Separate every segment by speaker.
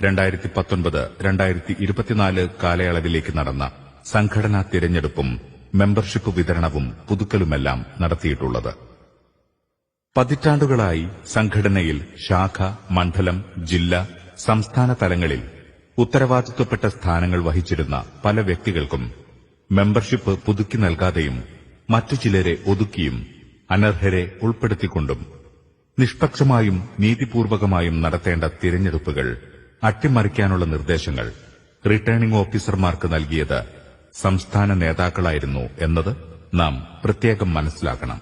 Speaker 1: രണ്ടായിരത്തി പത്തൊൻപത് രണ്ടായിരത്തി ഇരുപത്തിനാല് കാലയളവിലേക്ക് നടന്ന സംഘടനാ തിരഞ്ഞെടുപ്പും മെമ്പർഷിപ്പ് വിതരണവും പുതുക്കലുമെല്ലാം നടത്തിയിട്ടുള്ളത്. പതിറ്റാണ്ടുകളായി സംഘടനയിൽ ശാഖ മണ്ഡലം ജില്ല സംസ്ഥാന തലങ്ങളിൽ ഉത്തരവാദിത്വപ്പെട്ട സ്ഥാനങ്ങൾ വഹിച്ചിരുന്ന പല വ്യക്തികൾക്കും മെമ്പർഷിപ്പ് പുതുക്കി നൽകാതെയും മറ്റു ചിലരെ ഒതുക്കിയും അനർഹരെ ഉൾപ്പെടുത്തിക്കൊണ്ടും നിഷ്പക്ഷമായും നീതിപൂർവകമായും നടത്തേണ്ട തിരഞ്ഞെടുപ്പുകൾ അട്ടിമറിക്കാനുള്ള നിർദ്ദേശങ്ങൾ റിട്ടേണിംഗ് ഓഫീസർമാർക്ക് നൽകിയത് സംസ്ഥാന നേതാക്കളായിരുന്നു എന്നത് നാം പ്രത്യേകം മനസ്സിലാക്കണം.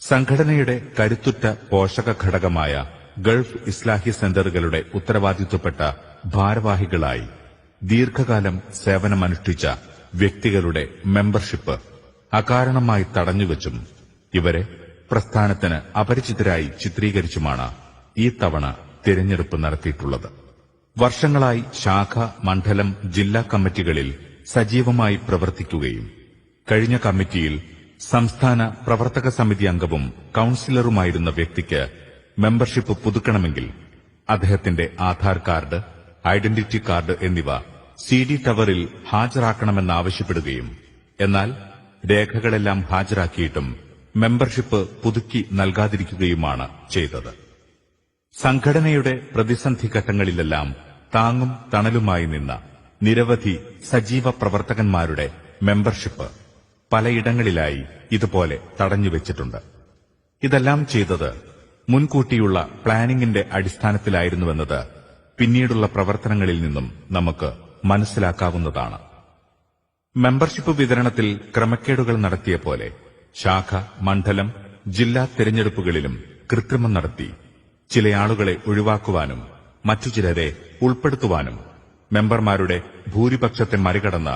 Speaker 1: സംഘടനയുടെ കരുത്തുറ്റ പോഷക ഘടകമായ ഗൾഫ് ഇസ്ലാഹി സെന്ററുകളുടെ ഉത്തരവാദിത്വപ്പെട്ട ഭാരവാഹികളായി ദീർഘകാലം സേവനമനുഷ്ഠിച്ച വ്യക്തികളുടെ മെമ്പർഷിപ്പ് അകാരണമായി തടഞ്ഞുവച്ചും ഇവരെ പ്രസ്ഥാനത്തിന് അപരിചിതരായി ചിത്രീകരിച്ചുമാണ് ഈ തവണ തിരഞ്ഞെടുപ്പ് നടത്തിയിട്ടുള്ളത്. വർഷങ്ങളായി ശാഖ മണ്ഡലം ജില്ലാ കമ്മിറ്റികളിൽ സജീവമായി പ്രവർത്തിക്കുകയും കഴിഞ്ഞ കമ്മിറ്റിയിൽ സംസ്ഥാന പ്രവർത്തക സമിതി അംഗവും കൌൺസിലറുമായിരുന്ന വ്യക്തിക്ക് മെമ്പർഷിപ്പ് പുതുക്കണമെങ്കിൽ അദ്ദേഹത്തിന്റെ ആധാർ കാർഡ് ഐഡന്റിറ്റി കാർഡ് എന്നിവ സി ഡി ടവറിൽ ഹാജരാക്കണമെന്നാവശ്യപ്പെടുകയും എന്നാൽ രേഖകളെല്ലാം ഹാജരാക്കിയിട്ടും മെമ്പർഷിപ്പ് പുതുക്കി നൽകാതിരിക്കുകയുമാണ് ചെയ്തത്. സംഘടനയുടെ പ്രതിസന്ധി ഘട്ടങ്ങളിലെല്ലാം താങ്ങും തണലുമായി നിന്ന നിരവധി സജീവ പ്രവർത്തകന്മാരുടെ മെമ്പർഷിപ്പ് പലയിടങ്ങളിലായി ഇതുപോലെ തടഞ്ഞുവെച്ചിട്ടുണ്ട്. ഇതെല്ലാം ചെയ്തത് മുൻകൂട്ടിയുള്ള പ്ലാനിംഗിന്റെ അടിസ്ഥാനത്തിലായിരുന്നുവെന്നത് പിന്നീടുള്ള പ്രവർത്തനങ്ങളിൽ നിന്നും നമുക്ക് മനസ്സിലാക്കാവുന്നതാണ്. മെമ്പർഷിപ്പ് വിതരണത്തിൽ ക്രമക്കേടുകൾ നടത്തിയ പോലെ ശാഖ മണ്ഡലം ജില്ലാ തെരഞ്ഞെടുപ്പുകളിലും കൃത്രിമം നടത്തി ചില ആളുകളെ ഒഴിവാക്കുവാനും മറ്റു ചിലരെ ഉൾപ്പെടുത്തുവാനും മെമ്പർമാരുടെ ഭൂരിപക്ഷത്തെ മറികടന്ന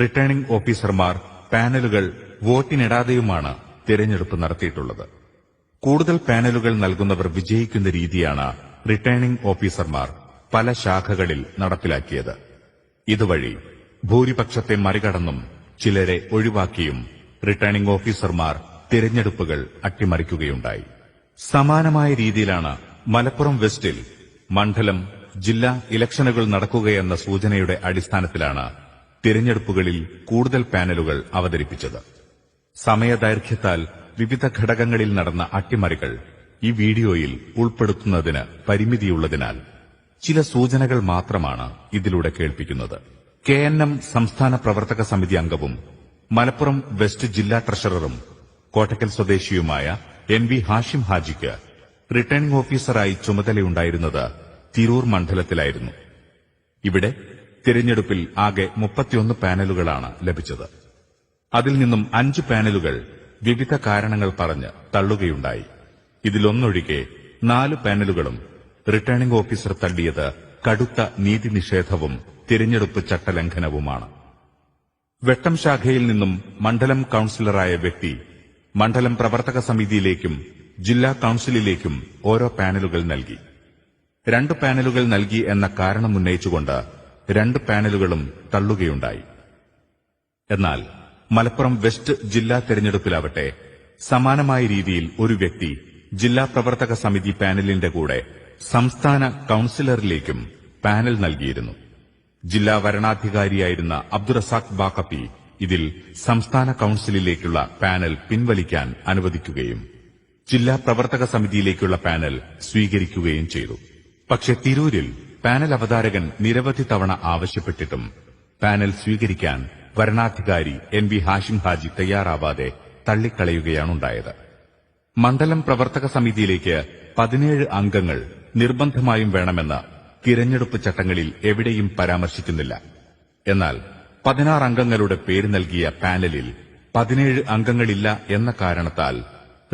Speaker 1: റിട്ടേണിംഗ് ഓഫീസർമാർ പാനലുകൾ വോട്ടിനിടാതെയുമാണ് തിരഞ്ഞെടുപ്പ് നടത്തിയിട്ടുള്ളത്. കൂടുതൽ പാനലുകൾ നൽകുന്നവർ വിജയിക്കുന്ന രീതിയാണ് റിട്ടേണിംഗ് ഓഫീസർമാർ പല ശാഖകളിൽ നടപ്പിലാക്കിയത്. ഇതുവഴി ഭൂരിപക്ഷത്തെ മറികടന്നും ചിലരെ ഒഴിവാക്കിയും റിട്ടേണിംഗ് ഓഫീസർമാർ തിരഞ്ഞെടുപ്പുകൾ അട്ടിമറിക്കുകയുണ്ടായി. സമാനമായ രീതിയിലാണ് മലപ്പുറം വെസ്റ്റിൽ മണ്ഡലം ജില്ലാ ഇലക്ഷനുകൾ നടക്കുകയെന്ന സൂചനയുടെ അടിസ്ഥാനത്തിലാണ് തിരഞ്ഞെടുപ്പുകളിൽ കൂടുതൽ പാനലുകൾ അവതരിപ്പിച്ചത്. സമയദൈർഘ്യത്താൽ വിവിധ ഘടകങ്ങളിൽ നടന്ന അട്ടിമറികൾ ഈ വീഡിയോയിൽ ഉൾപ്പെടുത്തുന്നതിന് പരിമിതിയുള്ളതിനാൽ ചില സൂചനകൾ മാത്രമാണ് ഇതിലൂടെ കേൾപ്പിക്കുന്നത്. കെ എൻ എം സംസ്ഥാന പ്രവർത്തക സമിതി അംഗവും മലപ്പുറം വെസ്റ്റ് ജില്ലാ ട്രഷററും കോട്ടക്കൽ സ്വദേശിയുമായ എൻ വി ഹാഷിം ഹാജിക്ക് റിട്ടേണിംഗ് ഓഫീസറായി ചുമതലയുണ്ടായിരുന്നത് തിരൂർ മണ്ഡലത്തിലായിരുന്നു. ഇവിടെ തിരഞ്ഞെടുപ്പിൽ ആകെ മുപ്പത്തിയൊന്ന് പാനലുകളാണ് ലഭിച്ചത്. അതിൽ നിന്നും അഞ്ച് പാനലുകൾ വിവിധ കാരണങ്ങൾ പറഞ്ഞ് തള്ളുകയുണ്ടായി. ഇതിലൊന്നൊഴികെ നാല് പാനലുകളും റിട്ടേണിംഗ് ഓഫീസർ തള്ളിയത് കടുത്ത നീതി നിഷേധവും തിരഞ്ഞെടുപ്പ് ചട്ടലംഘനവുമാണ്. വെട്ടം ശാഖയിൽ നിന്നും മണ്ഡലം കൌൺസിലറായ വ്യക്തി മണ്ഡലം പ്രവർത്തക സമിതിയിലേക്കും ജില്ലാ കൌൺസിലിലേക്കും ഓരോ പാനലുകൾ നൽകി. രണ്ട് പാനലുകൾ നൽകി എന്ന കാരണം ഉന്നയിച്ചുകൊണ്ട് രണ്ട് പാനലുകളും തള്ളുകയുണ്ടായി. എന്നാൽ മലപ്പുറം വെസ്റ്റ് ജില്ലാ തെരഞ്ഞെടുപ്പിലാവട്ടെ സമാനമായ രീതിയിൽ ഒരു വ്യക്തി ജില്ലാ പ്രവർത്തക സമിതി പാനലിന്റെ കൂടെ സംസ്ഥാന കൌൺസിലറിലേക്കും പാനൽ നൽകിയിരുന്നു. ജില്ലാ വരണാധികാരിയായിരുന്ന അബ്ദുറസാഖ് ബാക്കപ്പി ഇതിൽ സംസ്ഥാന കൌൺസിലിലേക്കുള്ള പാനൽ പിൻവലിക്കാൻ അനുവദിക്കുകയും ജില്ലാ പ്രവർത്തക സമിതിയിലേക്കുള്ള പാനൽ സ്വീകരിക്കുകയും ചെയ്തു. പക്ഷെ തിരൂരിൽ പാനൽ അവതാരകൻ നിരവധി തവണ ആവശ്യപ്പെട്ടിട്ടും പാനൽ സ്വീകരിക്കാൻ വരണാധികാരി എൻ വി ഹാഷിം ഹാജി തയ്യാറാവാതെ തള്ളിക്കളയുകയാണുണ്ടായത്. മണ്ഡലം പ്രവർത്തക സമിതിയിലേക്ക് പതിനേഴ് അംഗങ്ങൾ നിർബന്ധമായും വേണമെന്ന് തിരഞ്ഞെടുപ്പ് ചട്ടങ്ങളിൽ എവിടെയും പരാമർശിക്കുന്നില്ല എന്നാൽ പതിനാറ് അംഗങ്ങളുടെ പേര് നൽകിയ പാനലിൽ പതിനേഴ് അംഗങ്ങളില്ല എന്ന കാരണത്താൽ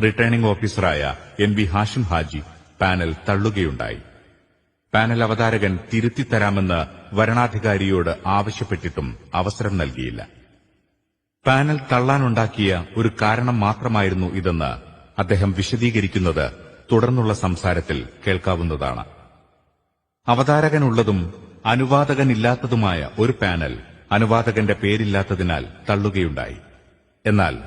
Speaker 1: റിട്ടേണിംഗ് ഓഫീസറായ N V Hashim Haji panel തള്ളുകയുണ്ടായി. Panel അവതാരകൻ തിരുത്തിത്തരാമെന്ന് വരണാധികാരിയോട് ആവശ്യപ്പെട്ടിട്ടും അവസരം നൽകിയില്ല. പാനൽ തള്ളാനുണ്ടാക്കിയ ഒരു കാരണം മാത്രമായിരുന്നു ഇതെന്ന് അദ്ദേഹം വിശദീകരിക്കുന്നത് തുടർന്നുള്ള സംസാരത്തിൽ കേൾക്കാവുന്നതാണ്. അവതാരകനുള്ളതും അനുവാദകനില്ലാത്തതുമായ ഒരു പാനൽ അനുവാദകന്റെ പേരില്ലാത്തതിനാൽ തള്ളുകയുണ്ടായി. എന്നാൽ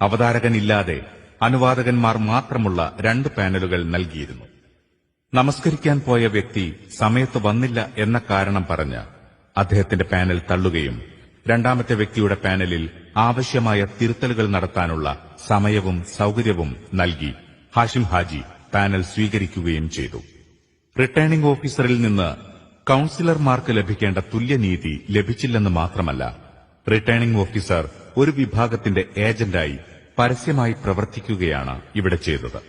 Speaker 1: അവതാരകനില്ലാതെ അനുവാദകന്മാർ മാത്രമുള്ള രണ്ട് പാനലുകൾ നൽകിയിരുന്നു. നമസ്കരിക്കാൻ പോയ വ്യക്തി സമയത്ത് വന്നില്ല എന്ന കാരണം പറഞ്ഞ് അദ്ദേഹത്തിന്റെ പാനൽ തള്ളുകയും രണ്ടാമത്തെ വ്യക്തിയുടെ പാനലിൽ ആവശ്യമായ തിരുത്തലുകൾ നടത്താനുള്ള സമയവും സൌകര്യവും നൽകി ഹാഷിം ഹാജി പാനൽ സ്വീകരിക്കുകയും ചെയ്തു. റിട്ടേണിംഗ് ഓഫീസറിൽ നിന്ന് കൌൺസിലർമാർക്ക് ലഭിക്കേണ്ട തുല്യനീതി ലഭിച്ചില്ലെന്ന് മാത്രമല്ല റിട്ടേണിംഗ് ഓഫീസർ ഒരു വിഭാഗത്തിന്റെ ഏജന്റായി പരസ്യമായി പ്രവർത്തിക്കുകയാണ് ഇവിടെ ചെയ്തത്.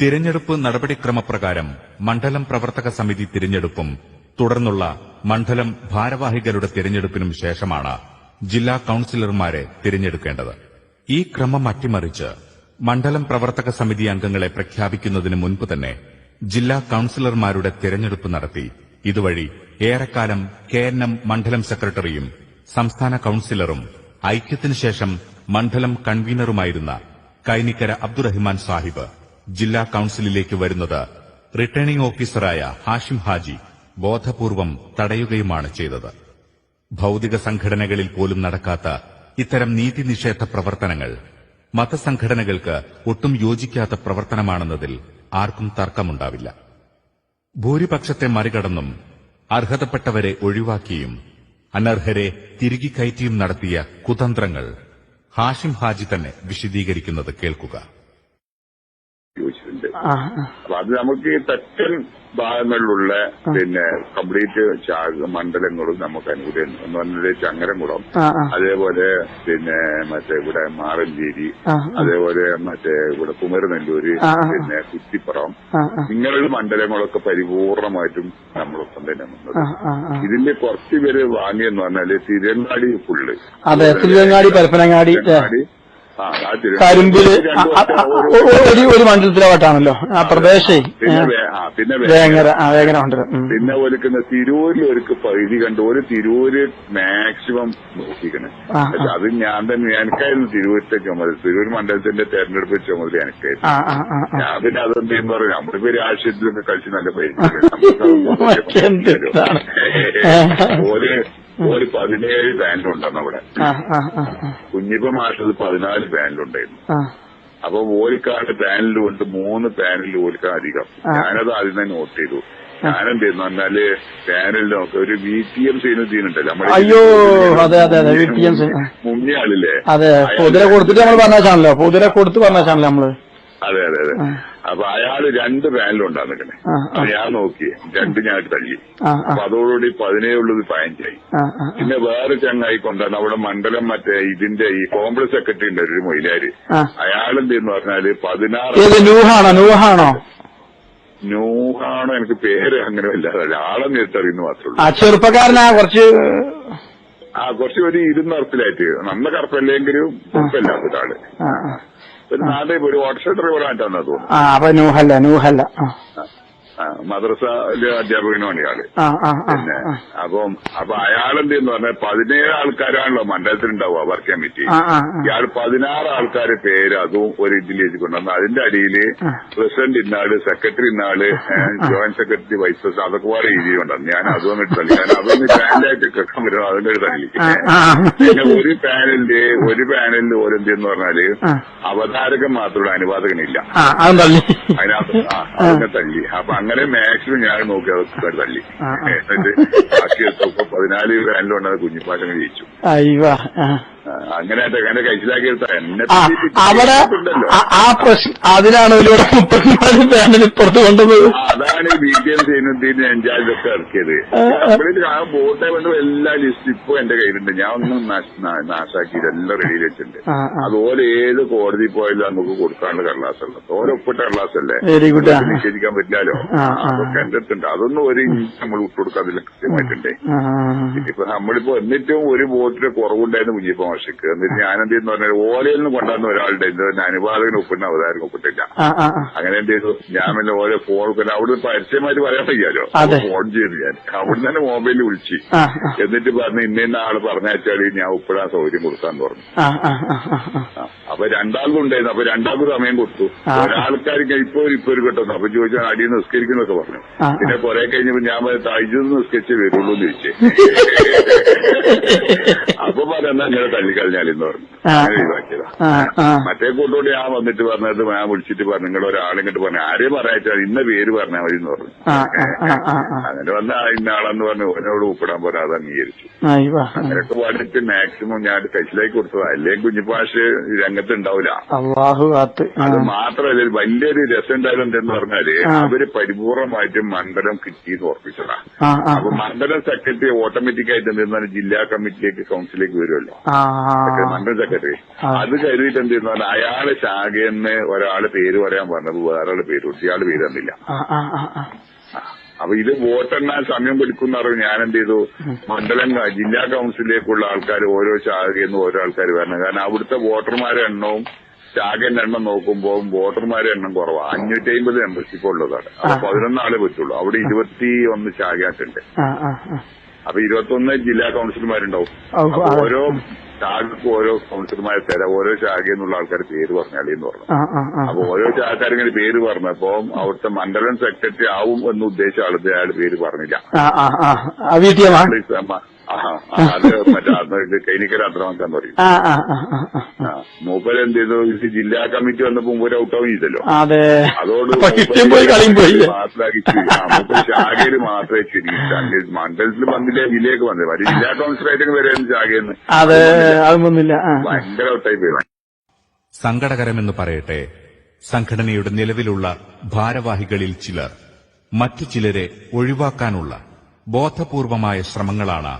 Speaker 1: തിരഞ്ഞെടുപ്പ് നടപടിക്രമപ്രകാരം മണ്ഡലം പ്രവർത്തക സമിതി തിരഞ്ഞെടുപ്പും തുടർന്നുള്ള മണ്ഡലം ഭാരവാഹികളുടെ തിരഞ്ഞെടുപ്പിനും ശേഷമാണ് ജില്ലാ കൌൺസിലർമാരെ തിരഞ്ഞെടുക്കേണ്ടത്. ഈ ക്രമം അട്ടിമറിച്ച് മണ്ഡലം പ്രവർത്തക സമിതി അംഗങ്ങളെ പ്രഖ്യാപിക്കുന്നതിന് മുൻപ് തന്നെ ജില്ലാ കൌൺസിലർമാരുടെ തിരഞ്ഞെടുപ്പ് നടത്തി. ഇതുവഴി ഏറെക്കാലം കെ മണ്ഡലം സെക്രട്ടറിയും സംസ്ഥാന കൌൺസിലറും ഐക്യത്തിനു ശേഷം മണ്ഡലം കൺവീനറുമായിരുന്ന കൈനിക്കര അബ്ദുറഹിമാൻ സാഹിബ് ജില്ലാ കൌൺസിലിലേക്ക് വരുന്നത് റിട്ടേണിംഗ് ഓഫീസറായ ഹാഷിം ഹാജി ബോധപൂർവം തടയുകയുമാണ് ചെയ്തത്. ഭൌതിക സംഘടനകളിൽ പോലും നടക്കാത്ത ഇത്തരം നീതി നിഷേധ പ്രവർത്തനങ്ങൾ മതസംഘടനകൾക്ക് ഒട്ടും യോജിക്കാത്ത പ്രവർത്തനമാണെന്നതിൽ ആർക്കും തർക്കമുണ്ടാവില്ല. ഭൂരിപക്ഷത്തെ മറികടന്നും അർഹതപ്പെട്ടവരെ ഒഴിവാക്കിയും അനർഹരെ തിരികെ കയറ്റിയും നടത്തിയ കുതന്ത്രങ്ങൾ ഹാഷിം ഹാജി തന്നെ വിശദീകരിക്കുന്നത് കേൾക്കുക.
Speaker 2: അത് നമുക്ക് തെക്കൻ ഭാഗങ്ങളിലുള്ള പിന്നെ കംപ്ലീറ്റ് മണ്ഡലങ്ങളും നമുക്ക് അനുകൂലം എന്ന് പറഞ്ഞാൽ ചങ്ങരംകുളം. അതേപോലെ പിന്നെ മറ്റേ ഇവിടെ മാറഞ്ചേരി. അതേപോലെ മറ്റേ ഇവിടെ കുമരനെല്ലൂര്. പിന്നെ കുറ്റിപ്പുറം. ഇങ്ങനെയുള്ള മണ്ഡലങ്ങളൊക്കെ പരിപൂർണമായിട്ടും നമ്മളൊപ്പം തന്നെ
Speaker 3: വന്നത്.
Speaker 2: ഇതിന്റെ കുറച്ച് പേര് വാങ്ങിയെന്ന് പറഞ്ഞാൽ തിരുവങ്ങാടി ഫുള്ള്
Speaker 3: അതെ തിരുവങ്ങാടി പരപ്പനങ്ങാടി
Speaker 2: കരിമ്പിൽ ആ, രണ്ടു
Speaker 3: ആ, ആ,
Speaker 2: വർഷം
Speaker 3: ഒ- ഒരു മണ്ഡലത്തിലെ വട്ടാണല്ലോ ആ പ്രദേശേ.
Speaker 2: പിന്നെ
Speaker 3: വേങ്ങര വേങ്ങര മണ്ഡലം.
Speaker 2: പിന്നെ ഒരുക്കുന്ന തിരൂരിൽ ഒരുക്ക് പകുതി കണ്ടു. ഒരു തിരൂര് മാക്സിമം നോക്കിക്കണേ. അത് ഞാൻ തന്നെ എനിക്കായിരുന്നു തിരൂരത്തെ ചുമതല. തിരൂർ മണ്ഡലത്തിന്റെ തെരഞ്ഞെടുപ്പ് ചുമതല എനിക്കായിരുന്നു. ഞാൻ പിന്നെ അതെന്ത് ചെയ്യുന്ന പറഞ്ഞു നമ്മളിപ്പോ രാഷ്ട്രീയത്തിലൊക്കെ കളിച്ച് നല്ല
Speaker 3: പരിചയം
Speaker 2: ഒരു ഒരു പതിനേഴ് ബാൻഡുണ്ടെന്ന് അവിടെ. കുഞ്ഞിപ്പ മാഷത് പതിനാല് ബാൻഡുണ്ടായിരുന്നു. അപ്പൊ ഓലിക്കാട് പാനലും ഉണ്ട് മൂന്ന് പാനലിൽ ഓലിക്കാൻ അധികം. ഞാനത് ആദ്യം തന്നെ നോട്ട് ചെയ്തു. ഞാനെന്ത് ചെയ്യുന്നു എന്നാൽ പാനലിൽ നോക്ക ഒരു വി ടി എം ചെയ്യുന്നുണ്ടല്ലോ നമ്മുടെ
Speaker 3: അയ്യോ, അതെ, അതെ, അതെ, VTM ചെയ്യുന്ന.
Speaker 2: മുങ്ങിയ ആളില്ലേ
Speaker 3: അതെ
Speaker 2: അയാൾ-
Speaker 3: പൊതുരെ കൊടുത്തിട്ട് നമ്മൾ പറഞ്ഞാണല്ലോ പൊതുരെ കൊടുത്ത് പറഞ്ഞാണല്ലോ നമ്മൾ?
Speaker 2: അതെ അതെ അതെ. അപ്പൊ അയാൾ രണ്ട് പാനലും ഉണ്ടാകുന്നേ
Speaker 3: ആ, ആ.
Speaker 2: അപ്പൊ ഞാൻ നോക്കി. രണ്ട് ഞാൻ തള്ളി. അപ്പൊ അതോടുകൂടി പതിനേഴുള്ളത് പതിനഞ്ചായി
Speaker 3: ആ
Speaker 2: പിന്നെ വേറെ ചങ്ങായി കൊണ്ടാണ് അവിടെ മണ്ഡലം മറ്റേ ഇതിന്റെ ഈ കോംപ്ലക്സ് സെക്രട്ടറി ഉണ്ട് ഒരു മൊയിലാര്. അയാളെന്തെന്ന് പറഞ്ഞാൽ പതിനാറ്
Speaker 3: നൂഹാണോ?
Speaker 2: എനിക്ക് പേര് അങ്ങനെ വല്ലാതല്ല ആളെ നേരിട്ടറിയുന്നു മാത്രമേ
Speaker 3: ചെറുപ്പക്കാരനാ കുറച്ച്
Speaker 2: ആ കുറച്ച് ഒരു ഇരുന്നറപ്പിലായിട്ട് നല്ല കറുപ്പല്ലെങ്കിലും കുഴപ്പമില്ലാത്ത
Speaker 3: ഒരാൾ.
Speaker 2: ഒരു നാട്ടിൽ ഒരു ഓട്ടോറിക്ഷ ഡ്രൈവറായിട്ടാണ് തോന്നുന്നു
Speaker 3: ആ അപ്പൊ നൂഹല്ല നൂഹല്ല.
Speaker 2: മദ്രസയിലെ അധ്യാപകനുമാണ്
Speaker 3: ഇയാൾ
Speaker 2: പിന്നെ. അപ്പം അപ്പൊ അയാളെന്തെന്ന് പറഞ്ഞാൽ പതിനേഴ് ആൾക്കാരാണല്ലോ മണ്ഡലത്തിൽ ഉണ്ടാവുക വർക്ക് കമ്മിറ്റി. ഇയാൾ പതിനാറ് ആൾക്കാരെ പേര് അതും ഒരു ഇതിൽ എഴുതി കൊണ്ടുവന്നു അതിന്റെ
Speaker 3: അടിയിൽ
Speaker 2: പ്രസിഡന്റ് ഇന്നാൾ സെക്രട്ടറി ഇന്നാൾ ജോയിന്റ് സെക്രട്ടറി വൈസ് പ്രസിഡന്റ് അതൊക്കെ വേറെ എഴുതി കൊണ്ടുവന്നു. ഞാൻ അതൊന്നും ഇട്ടല്ല ഞാൻ അതൊന്ന് ബ്രാൻഡായിട്ട് കേൾക്കാൻ പറ്റും അതിന്റെ ഒരു തള്ളി. പിന്നെ ഒരു പാനലിൽ ഒരു പാനലിൽ ഓരെന്തെന്ന് പറഞ്ഞാൽ
Speaker 3: അവതാരകം
Speaker 2: അവതാരകൻ മാത്രമുള്ള അനുവാദകനില്ല.
Speaker 3: അതും
Speaker 2: അതിനകത്ത് അതിനെ തള്ളി. അപ്പൊ അങ്ങനെ മാക്സിമം ഞാൻ നോക്കി അതൊക്കെ തള്ളി. എന്നിട്ട് ബാക്കി എടുത്തപ്പോ പതിനാല് പാനലുണ്ട് കുഞ്ഞിപ്പാറ്റങ്ങൾ ജയിച്ചു. അങ്ങനെ അങ്ങനെ കഴിച്ചിലാക്കി എന്നെ
Speaker 3: അവിടെ ആ- പ്രശ്നം അതിനാണ് ഇവിടെ മുപ്പത്തിനാല് പാനൽ പുറത്തു കൊണ്ടുപോയത്
Speaker 2: ആ, അതാണ് ബി ടി എം ചെയ്യുന്നതിന് എൻജായൊക്കെ ഇറക്കിയത്.
Speaker 3: ആ, ആ.
Speaker 2: ബോട്ടെ കൊണ്ട് എല്ലാ ലിസ്റ്റ് ഇപ്പൊ എന്റെ കയ്യിലുണ്ട്. ഞാൻ ഒന്നും നാശാക്കി ഇതെല്ലാം റെഡിയിൽ വെച്ചിട്ടുണ്ട്. അതുപോലെ ഏത് കോടതി പോയാലും നമുക്ക് കൊടുക്കാനുള്ള കള്ളാസുള്ളത് ഓരോ ഒപ്പിട്ട കള്ളാസല്ലേ. നിഷേധിക്കാൻ പറ്റില്ലല്ലോ. അതൊക്കെ എന്റെ അടുത്തുണ്ട്. അതൊന്നും ഒരു നമ്മൾ വിട്ടുകൊടുക്കാതില്ല കൃത്യമായിട്ടുണ്ട്. ഇപ്പൊ നമ്മളിപ്പോ എന്നിട്ടും ഒരു ബോട്ടിന് കുറവുണ്ടായിരുന്നു കുഞ്ഞിപ്പ മാഷക്ക് എന്നിട്ട് ഞാനെന്ത് ചെയ്യുന്ന പറഞ്ഞാൽ ഓലയിൽ നിന്ന് കൊണ്ടുവന്ന ഒരാളുടെ എന്ത് തന്നെ അനുവാദകന് ഒപ്പിട്ട് അവതാരം ഒപ്പിട്ടില്ല. അങ്ങനെ എന്ത് ചെയ്തു ഞാൻ പിന്നെ ഓരോ ഫോൺ പിന്നെ അവിടെ പരസ്യമായിട്ട് പറയാൻ വയ്യാലോ. ഫോൺ ചെയ്തു ഞാൻ. അവിടെ തന്നെ മൊബൈലിൽ വിളിച്ച്. എന്നിട്ട് പറഞ്ഞു ഇന്ന ഇന്ന ആൾ പറഞ്ഞാച്ചാൽ ഞാൻ ഒപ്പിടാൻ സൗകര്യം കൊടുക്കാന്ന് പറഞ്ഞു. അപ്പൊ രണ്ടാൾക്കും ഉണ്ടായിരുന്നു. അപ്പൊ രണ്ടാൾക്കും സമയം കൊടുത്തു. ഒരാൾക്കാർക്ക് ഇപ്പൊ ഇപ്പൊ ഒരു കിട്ടുന്നു അപ്പൊ ചോദിച്ചാൽ അടിയിൽ നിസ്കരിക്കുന്നൊക്കെ പറഞ്ഞു. പിന്നെ കുറെ കഴിഞ്ഞപ്പോ ഞാൻ തൈജു നിസ്കരിച്ചേ വരുള്ളൂ എന്ന് ചോദിച്ചേ. അപ്പൊ പറഞ്ഞാൽ ഇങ്ങനെ തള്ളിക്കളഞ്ഞാലെന്ന് പറഞ്ഞു.
Speaker 3: ആ.
Speaker 2: അങ്ങനെ ഒഴിവാക്കിയതാ.
Speaker 3: ആ ആ.
Speaker 2: മറ്റേ കൂട്ടോട് ആ വന്നിട്ട് പറഞ്ഞത് ഞാൻ വിളിച്ചിട്ട് പറഞ്ഞു നിങ്ങൾ ഒരാളിങ്ങോട്ട് പറഞ്ഞു ആരെയും പറയാച്ചാൽ ഇന്ന പേര് പറഞ്ഞാൽ മതി എന്ന് പറഞ്ഞു. അങ്ങനെ വന്ന ഇന്ന ആളെന്ന് പറഞ്ഞു ഓനോട് ഉപ്പിടാൻ പോലെ അത് അംഗീകരിച്ചു. അങ്ങനെയൊക്കെ പറഞ്ഞിട്ട് മാക്സിമം ഞാൻ കൈസിലാക്കി കൊടുത്തതാ. അല്ലെങ്കിൽ കുഞ്ഞിപ്പാഷ് രംഗത്ത് ഉണ്ടാവില്ല
Speaker 3: അള്ളാഹു കാത്ത്
Speaker 2: അത് മാത്രമല്ല വലിയൊരു രസം ഉണ്ടായത് എന്തെന്ന്
Speaker 3: പറഞ്ഞാൽ.
Speaker 2: അവർ പരിപൂർണമായിട്ടും മണ്ഡലം കിട്ടിയെന്ന്
Speaker 3: ആ
Speaker 2: അപ്പൊ മണ്ഡലം സെക്രട്ടറി ഓട്ടോമാറ്റിക് ആയിട്ട് എന്തെന്നാലും ജില്ലാ കമ്മിറ്റിയിലേക്ക് കൗൺസിലേക്ക് വരുമല്ലോ. മണ്ഡലം സെക്രട്ടറി. അത് കരുതിയിട്ട് എന്ത് ചെയ്യുന്ന? അയാളെ ശാഖയെന്ന് ഒരാൾ പേര് പറയാൻ പറഞ്ഞത് വേറൊരാൾ പേര് കൊടുത്തു. ഇയാൾ പേര് തന്നില്ല. അപ്പൊ ഇത് വോട്ടെണ്ണാൻ സമയം പിടിക്കുന്ന അറിവ് ഞാൻ എന്ത് ചെയ്തു? മണ്ഡലം ജില്ലാ കൌൺസിലേക്കുള്ള ആൾക്കാർ ഓരോ ശാഖയെന്ന് ഓരോ ആൾക്കാർ വരണം. കാരണം അവിടുത്തെ വോട്ടർമാരുടെ എണ്ണവും ശാഖന്റെ എണ്ണം നോക്കുമ്പോൾ വോട്ടർമാരുടെ എണ്ണം കുറവാണ് അഞ്ഞൂറ്റി അമ്പത് മെമ്പർഷിപ്പ് ഉള്ളതാണ്. അപ്പൊ. പതിനൊന്നാളെ പറ്റുള്ളൂ. അവിടെ ഇരുപത്തി ഒന്ന്
Speaker 3: ആ.
Speaker 2: അപ്പൊ ഇരുപത്തൊന്ന് ജില്ലാ കൌൺസിലർമാരുണ്ടാവും. അപ്പൊ ഓരോ ശാഖക്ക് ഓരോ കൌൺസിലർമാരെ തരാം ഓരോ ശാഖയിൽ നിന്നുള്ള ആൾക്കാർ പേര് പറഞ്ഞാളി എന്ന് പറഞ്ഞു. അപ്പൊ ഓരോ ശാഖക്കാരിങ്ങനെ പേര് പറഞ്ഞപ്പോ അവിടുത്തെ മണ്ഡലം സെക്രട്ടറി ആവും എന്ന് ഉദ്ദേശിച്ച ആളത് അയാൾ പേര് പറഞ്ഞില്ല. അത് മറ്റേ കൈനിക്കര അത്രമാക്കാൻ പറയും. മൂപ്പര് എന്ത് ചെയ്തു? ജില്ലാ കമ്മിറ്റി വന്നപ്പോ മൂപ്പര് ഔട്ടാവും ചെയ്തല്ലോ.
Speaker 3: അതെ.
Speaker 2: അതോട്
Speaker 3: അപ്പൊ പോയി കളിയും പോയി.
Speaker 2: മാത്രമാക്കി ശാഖയിൽ മാത്രമേ ശരി മണ്ഡലത്തിൽ വന്നില്ല ജില്ലയൊക്കെ വന്നില്ല? മറ്റേ ജില്ലാ കൗൺസിലായിട്ട് വരെയായിരുന്നു ശാഖയെന്ന്.
Speaker 3: അതെ അതൊന്നുമില്ല ആ.
Speaker 2: ഭയങ്കര ഔട്ടായി പോയി.
Speaker 1: സങ്കടകരമെന്ന് പറയട്ടെ സംഘടനയുടെ നിലവിലുള്ള ഭാരവാഹികളിൽ ചിലർ. മറ്റു ചിലരെ ഒഴിവാക്കാനുള്ള ബോധപൂർവമായ ശ്രമങ്ങളാണ്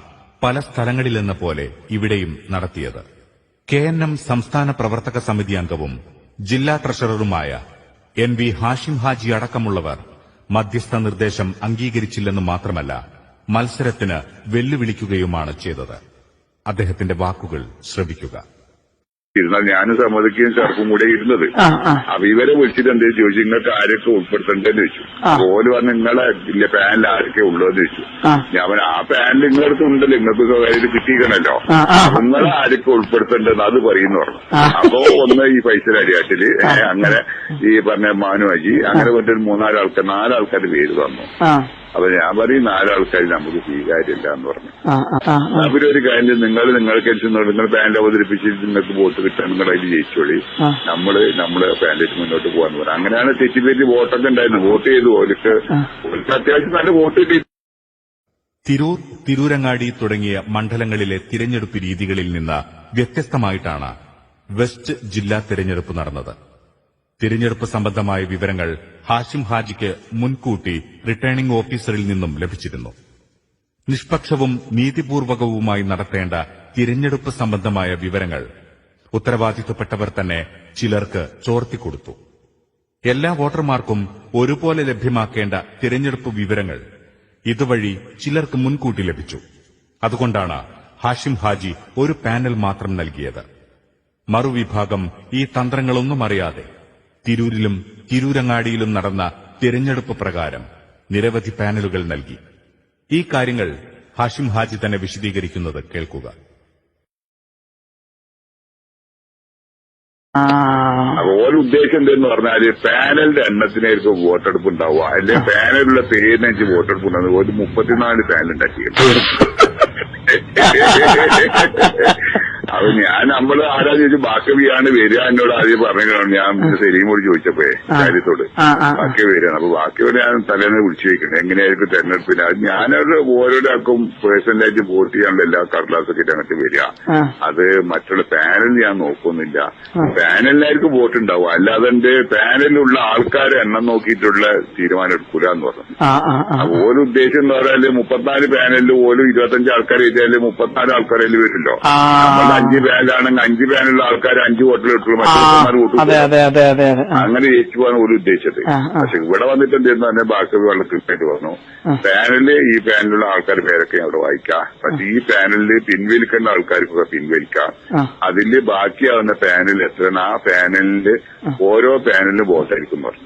Speaker 1: പല സ്ഥലങ്ങളിലെന്ന പോലെ ഇവിടെയും നടത്തിയത്. കെ എൻ എം സംസ്ഥാന പ്രവർത്തക സമിതി അംഗവും ജില്ലാ ട്രഷററുമായ എൻ വി ഹാഷിം ഹാജി അടക്കമുള്ളവർ മധ്യസ്ഥ നിർദ്ദേശം അംഗീകരിച്ചില്ലെന്ന് മാത്രമല്ല മത്സരത്തിന് വെല്ലുവിളിക്കുകയുമാണ് ചെയ്തത്. അദ്ദേഹത്തിന്റെ വാക്കുകൾ ശ്രവിക്കുക.
Speaker 2: ഇരുന്നാൽ ഞാനും സമ്മതിക്കുകയും ചെറുക്കും കൂടെ ഇരുന്നത്. അപ്പൊ ഇവരെ വിളിച്ചിട്ട് എന്തേ ചോദിച്ചു? നിങ്ങൾക്ക് ആരൊക്കെ ഉൾപ്പെടുത്തണ്ടെന്ന് ചോദിച്ചു. ഓൽ പറഞ്ഞ നിങ്ങളെ ഇല്ല പാനിൽ ആരൊക്കെ ഉള്ളതെന്ന് ചോദിച്ചു. ഞാൻ അവൻ ആ പാനൽ നിങ്ങളടുത്ത് ഉണ്ടല്ലോ. നിങ്ങൾക്ക് സ്വകാര്യത കിട്ടിയിരിക്കണല്ലോ. നിങ്ങൾ ആരൊക്കെ ഉൾപ്പെടുത്തേണ്ടത് അത് പറയുന്നു പറഞ്ഞു. അപ്പോ ഒന്ന് ഈ പൈസ അരിയാട്ടിൽ അങ്ങനെ ഈ പറഞ്ഞ മാനുവാജി അങ്ങനെ കൊണ്ടൊരു മൂന്നാൽ ആൾക്കാർ നാലാൾക്കാർ പേര് തന്നു. അപ്പൊ ഞാൻ പറയും നാലാൾക്കാർ നമുക്ക് സ്വീകാര്യമില്ല എന്ന് പറഞ്ഞു. അവരൊരു കാര്യം നിങ്ങൾ നിങ്ങൾക്ക് നിങ്ങൾ പാൻഡ് അവതരിപ്പിച്ച് നിങ്ങൾക്ക് വോട്ട് കിട്ടാൻ നിങ്ങൾ അതിൽ ജയിച്ചോളി. നമ്മൾ നമ്മൾ പാൻഡേറ്റ് മുന്നോട്ട് പോകാന്ന് പറഞ്ഞു. അങ്ങനെയാണ് തെറ്റിപ്പറ്റി വോട്ടൊക്കെ ഉണ്ടായിരുന്നു വോട്ട് ചെയ്തു. അവർക്ക് അത്യാവശ്യം നല്ല വോട്ട് കിട്ടി.
Speaker 1: തിരൂർ തിരൂരങ്ങാടി തുടങ്ങിയ മണ്ഡലങ്ങളിലെ തിരഞ്ഞെടുപ്പ് രീതികളിൽ നിന്ന് വ്യത്യസ്തമായിട്ടാണ് വെസ്റ്റ് ജില്ലാ തിരഞ്ഞെടുപ്പ് നടന്നത്. തിരഞ്ഞെടുപ്പ് സംബന്ധമായ വിവരങ്ങൾ ഹാഷിം ഹാജിക്ക് മുൻകൂട്ടി റിട്ടേണിംഗ് ഓഫീസറിൽ നിന്നും ലഭിച്ചിരുന്നു. നിഷ്പക്ഷവും നീതിപൂർവകവുമായി നടത്തേണ്ട തിരഞ്ഞെടുപ്പ് സംബന്ധമായ വിവരങ്ങൾ ഉത്തരവാദിത്തപ്പെട്ടവർ തന്നെ ചിലർക്ക് ചോർത്തിക്കൊടുത്തു. എല്ലാ വോട്ടർമാർക്കും ഒരുപോലെ ലഭ്യമാക്കേണ്ട തിരഞ്ഞെടുപ്പ് വിവരങ്ങൾ ഇതുവഴി ചിലർക്ക് മുൻകൂട്ടി ലഭിച്ചു. അതുകൊണ്ടാണ് ഹാഷിം ഹാജി ഒരു പാനൽ മാത്രം നൽകിയത്. മറുവിഭാഗം ഈ തന്ത്രങ്ങളൊന്നും അറിയാതെ തിരൂരിലും തിരൂരങ്ങാടിയിലും നടന്ന തിരഞ്ഞെടുപ്പ് പ്രകാരം നിരവധി പാനലുകൾ നൽകി. ഈ കാര്യങ്ങൾ ഹാഷിം ഹാജി തന്നെ വിശദീകരിക്കുന്നത് കേൾക്കുക.
Speaker 2: ഓരോ ഉദ്ദേശം എന്തെന്ന് പറഞ്ഞാൽ പാനലിന്റെ എണ്ണത്തിനായിരിക്കും വോട്ടെടുപ്പ് ഉണ്ടാവുക അതിന്റെ പാനലിലുള്ള പേരിനനുസരിച്ച് വോട്ടെടുപ്പ് ഉണ്ടാകുന്നത് ഒരു മുപ്പത്തിനാല് പാനൽ ഉണ്ടാക്കിയത് അപ്പൊ ഞാൻ നമ്മൾ ആരാ ചോദിച്ചു? ബാക്കവിയാണ് വരിക എന്നോട് ആദ്യം പറഞ്ഞു ഞാൻ സെലീമോട് ചോദിച്ചപ്പോഴേ കാര്യത്തോട്. ബാക്കി വരികയാണ്. അപ്പൊ ബാക്കിയോട് ഞാൻ തലേന്ന് വിളിച്ചു വെക്കുന്നത് എങ്ങനെയായിരിക്കും തെരഞ്ഞെടുപ്പിന്? അത് ഞാനത് ഓരോരാൾക്കും പേഴ്സണലായിട്ട് വോട്ട് ചെയ്യാനുള്ള എല്ലാ കടലാസൊക്കെ അങ്ങോട്ട് വരിക. അത് മറ്റുള്ള പാനൽ ഞാൻ നോക്കുന്നില്ല. പാനലിനായിരിക്കും വോട്ട് ഉണ്ടാവും അല്ലാതെ പാനലിലുള്ള ആൾക്കാരെ എണ്ണം നോക്കിയിട്ടുള്ള തീരുമാനം എടുക്കൂല എന്ന് പറഞ്ഞു ഓരോ ഉദ്ദേശം എന്ന് പറഞ്ഞാൽ മുപ്പത്തിനാല് പാനലിൽ ഓരോ ഇരുപത്തഞ്ച് ആൾക്കാർ എഴുതിയാൽ മുപ്പത്തിനാല് ആൾക്കാരെ വരുമല്ലോ. അഞ്ച് പാനലാണെങ്കിൽ അഞ്ച് പാനലുള്ള ആൾക്കാർ അഞ്ച് വോട്ടിൽ ഇട്ടുള്ള
Speaker 3: അതെ
Speaker 2: അങ്ങനെ ജയിച്ചു പോകാൻ ഒരു ഉദ്ദേശിച്ചത്. പക്ഷെ ഇവിടെ വന്നിട്ട് എന്ത് തന്നെ ബാക്കി വളരെ കൃത്യമായിട്ട് പറഞ്ഞു. പാനലിൽ ഈ പാനലുള്ള ആൾക്കാർ പേരൊക്കെ അവിടെ വായിക്കാം. പക്ഷെ ഈ പാനലിൽ പിൻവലിക്കേണ്ട ആൾക്കാർക്കൊക്കെ പിൻവലിക്കാം. അതിൽ ബാക്കിയാവുന്ന പാനൽ എത്രയാണ്? ആ പാനലിൽ ഓരോ പാനലിലും വോട്ടായിരിക്കും പറഞ്ഞു.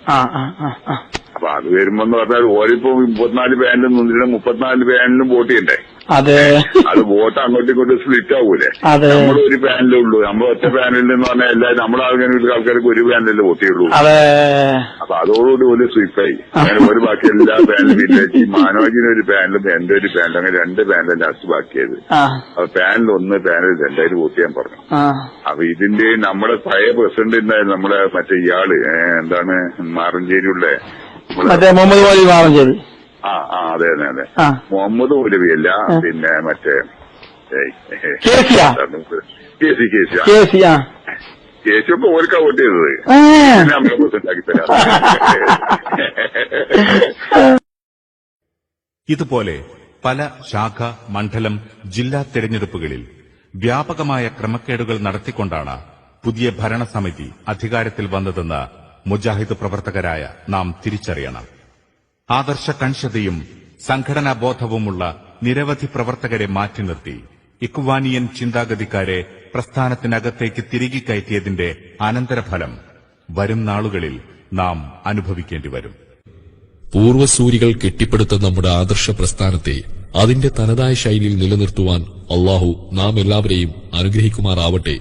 Speaker 2: അപ്പൊ അത് വരുമ്പോ എന്ന് പറഞ്ഞാൽ ഓരിപ്പോ മുപ്പത്തിനാല് പാനലും നിന്നിട്ട് മുപ്പത്തിനാല് പാനലിലും വോട്ട് ചെയ്യണ്ടേ?
Speaker 3: അതെ.
Speaker 2: അത് വോട്ട് അങ്ങോട്ടും ഇങ്ങോട്ടും സ്പ്ലിറ്റ് ആവൂലേ.
Speaker 3: നമ്മുടെ
Speaker 2: നമ്മൾ ഒരു പാനലേ ഉള്ളൂ. നമ്മൾ ഒറ്റ പാനലിൽ എന്ന് പറഞ്ഞാൽ എല്ലാ നമ്മുടെ ആൾക്കാർക്ക് ആൾക്കാർക്ക് ഒരു പാനലല്ലേ വോട്ട് ചെയ്യുള്ളൂ
Speaker 3: അതെ.
Speaker 2: അപ്പൊ അതോടുകൂടി ഒരു സ്വിപ്പായി അങ്ങനെ ഒരു ബാക്കി എല്ലാ പാനലും മാനോജിന് ഒരു പാനലും എന്റെ ഒരു പാനലും അങ്ങനെ രണ്ട് പാനലും ലാസ്റ്റ് ബാക്കിയത് അപ്പൊ പാനൽ ഒന്ന് പാനൽ രണ്ടായിരം വോട്ട് ചെയ്യാൻ പറഞ്ഞു. അപ്പൊ ഇതിന്റെ നമ്മുടെ പഴയ പ്രസിഡന്റ് ഉണ്ടായിരുന്നു നമ്മുടെ മറ്റേ ഇയാൾ എന്താണ് മാറഞ്ചേരിയുള്ള
Speaker 3: മറ്റേ മുഹമ്മദ് വാലി മാറഞ്ചേരി.
Speaker 2: ആ ആ അതെ അതെ അതെ.
Speaker 3: ആ.
Speaker 2: മുഹമ്മദ് മൗലവിയല്ല പിന്നെ മറ്റേ ഏയ്, ഏയ്,
Speaker 3: കേസിയാ?
Speaker 2: എന്താണ് കേസി കേസി ആ.
Speaker 3: കെ സി ആ
Speaker 2: കേസി ഒക്കെ ഓർക്കാ വോട്ട് ചെയ്തത് പിന്നെ തരാം.
Speaker 1: ഇതുപോലെ പല ശാഖ മണ്ഡലം ജില്ലാ തെരഞ്ഞെടുപ്പുകളിൽ വ്യാപകമായ ക്രമക്കേടുകൾ നടത്തിക്കൊണ്ടാണ് പുതിയ ഭരണസമിതി അധികാരത്തിൽ വന്നതെന്ന് മുജാഹിദ് പ്രവർത്തകരായ നാം തിരിച്ചറിയണം. ആദർശ കൺഷതയും സംഘടനാ ബോധവുമുള്ള നിരവധി പ്രവർത്തകരെ മാറ്റി നിർത്തി. ഇക്വാനിയൻ ചിന്താഗതിക്കാരെ പ്രസ്ഥാനത്തിനകത്തേക്ക് തിരികെ കയറ്റിയതിന്റെ അനന്തരഫലം വരും നാളുകളിൽ നാം അനുഭവിക്കേണ്ടി വരും.
Speaker 4: പൂർവസൂരികൾ കെട്ടിപ്പടുത്ത നമ്മുടെ ആദർശ പ്രസ്ഥാനത്തെ അതിന്റെ തനതായ ശൈലിയിൽ നിലനിർത്തുവാൻ അള്ളാഹു നാം എല്ലാവരെയും അനുഗ്രഹിക്കുമാറാവട്ടെ.